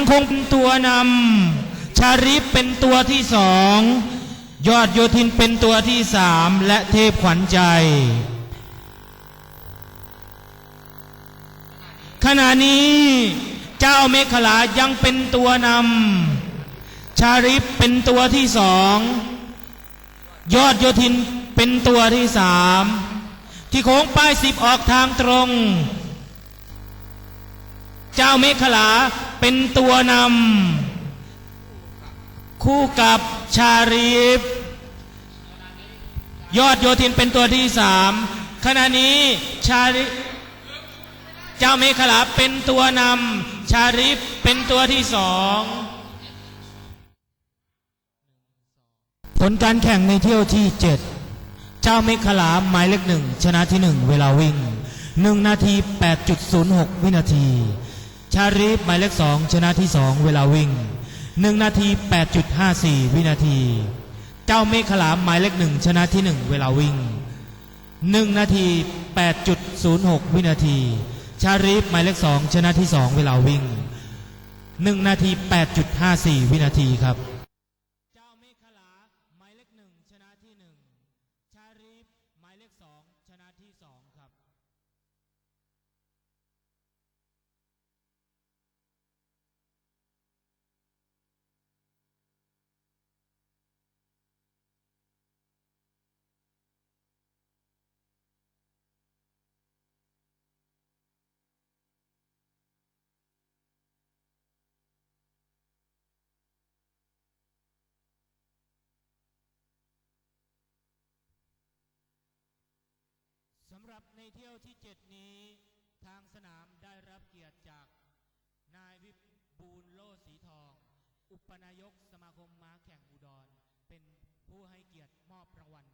ยังคงเป็นตัวนำชาริฟเป็นตัวที่สองยอดโยธินเป็นตัวที่สามและเทพขวัญใจ ขณะนี้เจ้าเมขลายังเป็นตัวนำชาริฟเป็นตัวที่สองยอดโยธินเป็นตัวที่สามที่โค้งป้ายสิบออกทางตรง เจ้าเมขลา เป็นตัวนำคู่กับชาริฟยอดโยธินเป็นตัวที่สามขณะนี้ชาริเจ้าเมขลาเป็นตัวนำชาริฟเป็นตัวที่สองผลการแข่งในเที่ยวที่7เจ้าเมขลาหมายเลขหนึ่งชนะที่หนึ่งเวลาวิ่ง1นาที 8.06 วินาที ชาริฟหมายเลขสองชนะที่สองเวลาวิ่ง 1 นาที 8.54 วินาที เจ้าเมฆขลามหมายเลขหนึ่งชนะที่หนึ่งเวลาวิ่ง 1 นาที 8.06 วินาที ชาริฟหมายเลขสองชนะที่สองเวลาวิ่ง 1 นาที 8.54 วินาทีครับำหรับในเที่ยวที่ 7 นี้ ทางสนามได้รับเกียรติจาก นายวิบูลโลสีทอง อุปนายกสมาคมม้าแข่งอุดร เป็นผู้ให้เกียรติมอบรางวัล